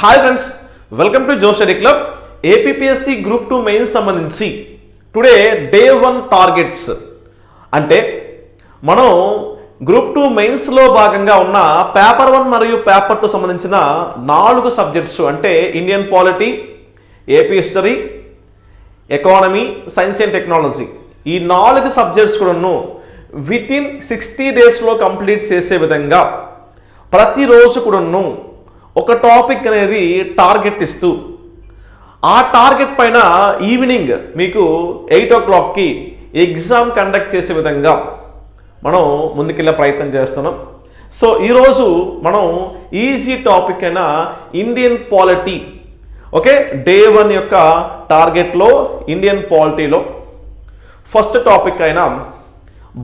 Hi friends welcome to Josh study club APSC group two mains సంబంధించి. Today day one targets అంటే మనం group two మెయిన్స్లో భాగంగా ఉన్న పేపర్ వన్ మరియు పేపర్ టూ సంబంధించిన నాలుగు సబ్జెక్ట్స్ అంటే Indian polity AP history economy science and technology ఈ నాలుగు సబ్జెక్ట్స్ కూడాను విత్ ఇన్ సిక్స్టీ డేస్లో కంప్లీట్ చేసే విధంగా ప్రతిరోజు కూడాను ఒక టాపిక్ అనేది టార్గెట్ ఇస్తూ ఆ టార్గెట్ పైన ఈవినింగ్ మీకు ఎయిట్ ఓ క్లాక్కి ఎగ్జామ్ కండక్ట్ చేసే విధంగా మనం ముందుకెళ్ళే ప్రయత్నం చేస్తున్నాం. సో ఈరోజు మనం ఈజీ టాపిక్ అయిన Indian polity okay day one యొక్క టార్గెట్లో ఇండియన్ పాలిటీలో ఫస్ట్ టాపిక్ అయిన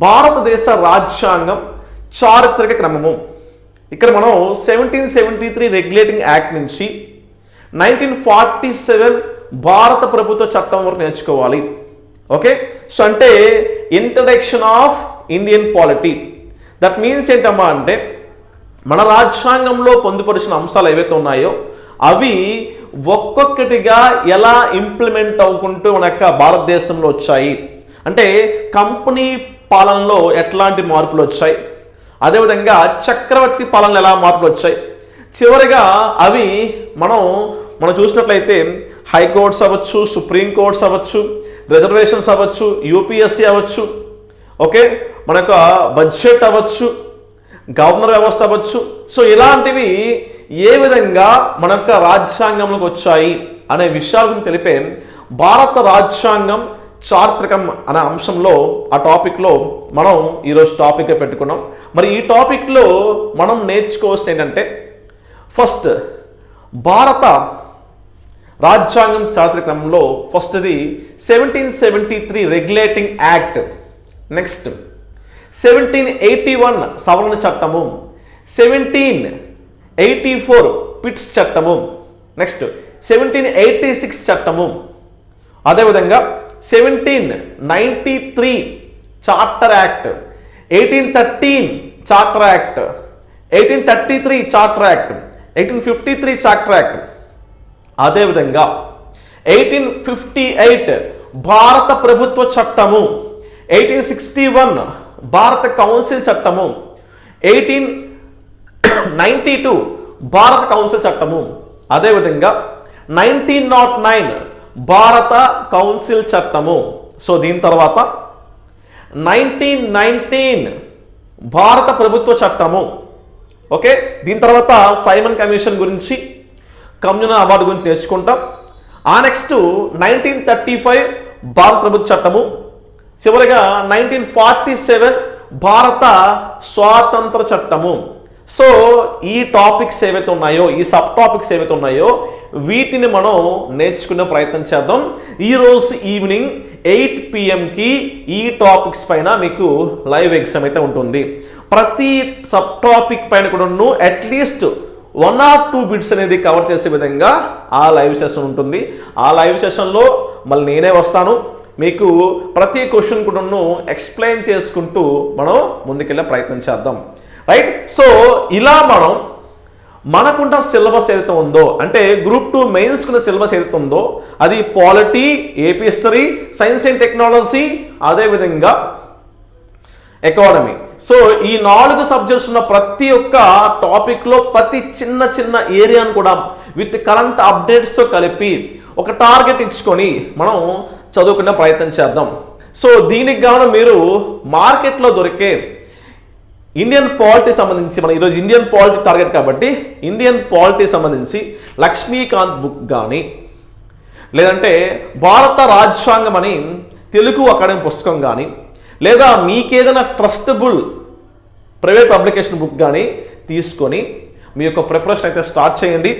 భారతదేశ రాజ్యాంగం చారిత్రక క్రమము. ఇక్కడ మనం seventeen seventy three regulating act నుంచి నైన్టీన్ ఫార్టీ సెవెన్ భారత ప్రభుత్వ చట్టం వరకు నేర్చుకోవాలి. ఓకే సో అంటే introduction of Indian polity that means ఏంటమ్మా అంటే మన రాజ్యాంగంలో పొందుపరిచిన అంశాలు ఏవైతే ఉన్నాయో అవి ఒక్కొక్కటిగా ఎలా ఇంప్లిమెంట్ అవ్వకుంటూ మన యొక్క భారతదేశంలో వచ్చాయి. అంటే కంపెనీ పాలనలో ఎట్లాంటి మార్పులు వచ్చాయి? అదేవిధంగా చక్రవర్తి పాలనలు ఎలా మార్పులు వచ్చాయి? చివరిగా అవి మనం మనం చూసినట్లయితే హైకోర్ట్స్ అవ్వచ్చు సుప్రీం కోర్ట్స్ అవ్వచ్చు రిజర్వేషన్స్ అవ్వచ్చు యూపీఎస్సీ అవ్వచ్చు ఓకే? మన యొక్క బడ్జెట్ అవ్వచ్చు గవర్నర్ వ్యవస్థ అవ్వచ్చు. సో ఇలాంటివి ఏ విధంగా మన యొక్క రాజ్యాంగంలోకి వచ్చాయి అనే విషయాలను తెలిపే భారత రాజ్యాంగం చారిత్రకం అనే అంశంలో ఆ టాపిక్లో మనం ఈరోజు టాపిక్గా పెట్టుకున్నాం. మరి ఈ టాపిక్లో మనం నేర్చుకోవాల్సింది ఏంటంటే ఫస్ట్ భారత రాజ్యాంగం చారిత్రకంలో ఫస్ట్ది seventeen seventy three regulating act. Next seventeen eighty one సవరణ చట్టము. సెవెంటీన్ ఎయిటీ ఫోర్ పిట్స్ చట్టము. నెక్స్ట్ సెవెంటీన్ ఎయిటీ సిక్స్ చట్టము. అదేవిధంగా seventeen ninety three charter act eighteen thirteen charter act eighteen thirty three charter act eighteen fifty three charter act అదేవిధంగా eighteen fifty eight భారత ప్రభుత్వ చట్టము eighteen sixty one భారత council చట్టము eighteen ninety two భారత council చట్టము. అదేవిధంగా నైన్టీన్ నాట్ నైన్ భారత కౌన్సిల్ చట్టము. సో దీని తర్వాత నైన్టీన్ నైన్టీన్ భారత ప్రభుత్వ చట్టము. ఓకే? దీని తర్వాత సైమన్ కమిషన్ గురించి కమ్యూనల్ అవార్డు గురించి నేర్చుకుంటాం. ఆ నెక్స్ట్ నైన్టీన్ థర్టీ ఫైవ్ భారత ప్రభుత్వ చట్టము. చివరిగా నైన్టీన్ ఫార్టీ సెవెన్ భారత స్వాతంత్ర చట్టము. సో ఈ టాపిక్స్ ఏవైతే ఉన్నాయో ఈ సబ్ టాపిక్స్ ఏవైతే ఉన్నాయో వీటిని మనం నేర్చుకునే ప్రయత్నం చేద్దాం. ఈరోజు ఈవినింగ్ ఎయిట్ పిఎంకి ఈ టాపిక్స్ పైన మీకు లైవ్ ఎగ్జామ్ అయితే ఉంటుంది. ప్రతి సబ్ టాపిక్ పైన కూడా at least one or two bits అనేది కవర్ చేసే విధంగా ఆ లైవ్ సెషన్ ఉంటుంది. ఆ లైవ్ సెషన్లో మళ్ళీ నేనే వస్తాను. మీకు ప్రతి క్వశ్చన్ కూడాను ఎక్స్ప్లెయిన్ చేసుకుంటూ మనం ముందుకెళ్ళే ప్రయత్నం చేద్దాం. రైట్ సో ఇలా మనం మనకున్న సిలబస్ ఏదైతే ఉందో అంటే గ్రూప్ టూ మెయిన్స్కున్న సిలబస్ ఏదైతే ఉందో అది polity AP history science and technology అదేవిధంగా ఎకానమీ సో ఈ నాలుగు సబ్జెక్ట్స్ ఉన్న ప్రతి ఒక్క టాపిక్లో ప్రతి చిన్న చిన్న ఏరియాను కూడా విత్ కరెంట్ అప్డేట్స్తో కలిపి ఒక టార్గెట్ ఇచ్చుకొని మనం చదువుకునే ప్రయత్నం చేద్దాం. సో దీనికి గాను మీరు మార్కెట్లో దొరికే ఇండియన్ పాలిటీ సంబంధించి మన ఈరోజు ఇండియన్ పాలిటీ టార్గెట్ కాబట్టి ఇండియన్ పాలిటీ సంబంధించి లక్ష్మీకాంత్ బుక్ కానీ లేదంటే భారత రాజ్యాంగం అని తెలుగు అకాడమీ పుస్తకం కానీ లేదా మీకేదైనా ట్రస్టబుల్ ప్రైవేట్ పబ్లికేషన్ బుక్ కానీ తీసుకొని మీ యొక్క ప్రిపరేషన్ అయితే స్టార్ట్ చేయండి.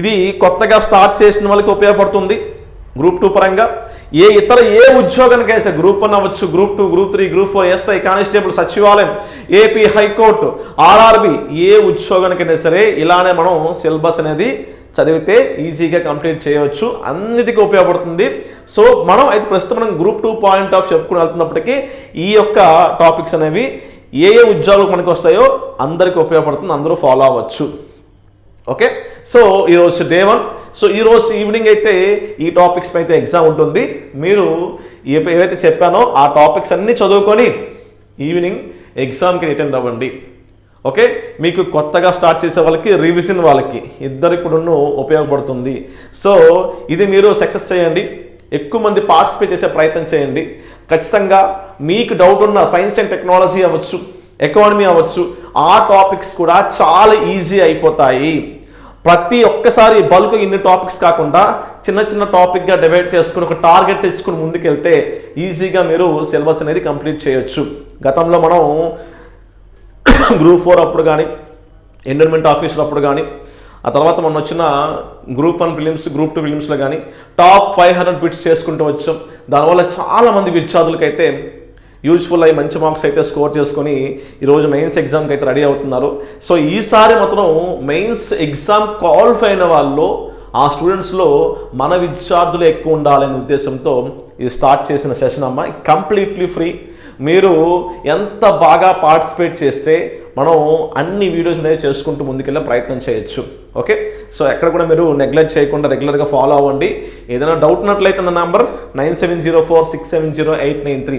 ఇది కొత్తగా స్టార్ట్ చేసిన వాళ్ళకి ఉపయోగపడుతుంది. గ్రూప్ టూ పరంగా ఏ ఇతర ఏ ఉద్యోగానికైతే గ్రూప్ వన్ అవ్వచ్చు group two group three group four SI constable సచివాలయం ఏపీ హైకోర్టు ఆర్ఆర్బి ఏ ఉద్యోగానికైనా సరే ఇలానే మనం సిలబస్ అనేది చదివితే ఈజీగా కంప్లీట్ చేయవచ్చు. అన్నిటికీ ఉపయోగపడుతుంది. సో మనం అయితే ప్రస్తుతం మనం గ్రూప్ టూ పాయింట్ ఆఫ్ చెప్పుకుని వెళ్తున్నప్పటికీ ఈ యొక్క టాపిక్స్ అనేవి ఏ ఏ ఉద్యోగాలు మనకు వస్తాయో అందరికీ ఉపయోగపడుతుంది. అందరూ ఫాలో అవ్వచ్చు. ఓకే? సో ఈరోజు డే వన్. సో ఈరోజు ఈవినింగ్ అయితే ఈ టాపిక్స్ అయితే ఎగ్జామ్ ఉంటుంది. మీరు ఏవైతే చెప్పానో ఆ టాపిక్స్ అన్నీ చదువుకొని ఈవినింగ్ ఎగ్జామ్కి అటెండ్ అవ్వండి. ఓకే? మీకు కొత్తగా స్టార్ట్ చేసే వాళ్ళకి రివిజన్ వాళ్ళకి ఇద్దరికి కూడా ఉపయోగపడుతుంది. సో ఇది మీరు సక్సెస్ చేయండి. ఎక్కువ మంది పార్టిసిపేట్ చేసే ప్రయత్నం చేయండి. ఖచ్చితంగా మీకు డౌట్ ఉన్న సైన్స్ అండ్ టెక్నాలజీ అవ్వచ్చు ఎకానమీ అవ్వచ్చు ఆ టాపిక్స్ కూడా చాలా ఈజీ అయిపోతాయి. ప్రతి ఒక్కసారి బల్క్ ఇన్ని టాపిక్స్ కాకుండా చిన్న చిన్న టాపిక్గా డివైడ్ చేసుకుని ఒక టార్గెట్ తెచ్చుకుని ముందుకెళ్తే ఈజీగా మీరు సిలబస్ అనేది కంప్లీట్ చేయొచ్చు. గతంలో మనం గ్రూప్ ఫోర్ అప్పుడు కానీ ఎండర్మెంట్ ఆఫీసర్ అప్పుడు కానీ ఆ తర్వాత మొన్న వచ్చిన group one prelims group two ఫిలిమ్స్లో కానీ టాప్ ఫైవ్ హండ్రెడ్ బిట్స్ చేసుకుంటూ వచ్చాం. దానివల్ల చాలా మంది విద్యార్థులకైతే యూజ్ఫుల్ అయ్యి మంచి మార్క్స్ అయితే స్కోర్ చేసుకొని ఈరోజు మెయిన్స్ ఎగ్జామ్కి అయితే రెడీ అవుతున్నారు. సో ఈసారి మాత్రం మెయిన్స్ ఎగ్జామ్ క్వాలిఫై అయిన వాళ్ళు ఆ స్టూడెంట్స్లో మన విద్యార్థులు ఎక్కువ ఉండాలనే ఉద్దేశంతో ఇది స్టార్ట్ చేసిన సెషన్ అమ్మ. కంప్లీట్లీ ఫ్రీ మీరు ఎంత బాగా పార్టిసిపేట్ చేస్తే మనం అన్ని వీడియోస్ అనేవి చేసుకుంటూ ముందుకెళ్ళే ప్రయత్నం చేయొచ్చు. ఓకే సో ఎక్కడ కూడా మీరు నెగ్లెక్ట్ చేయకుండా రెగ్యులర్గా ఫాలో అవ్వండి. ఏదైనా డౌట్ ఉన్నట్లయితే నా number nine seven zero four six seven zero eight nine three.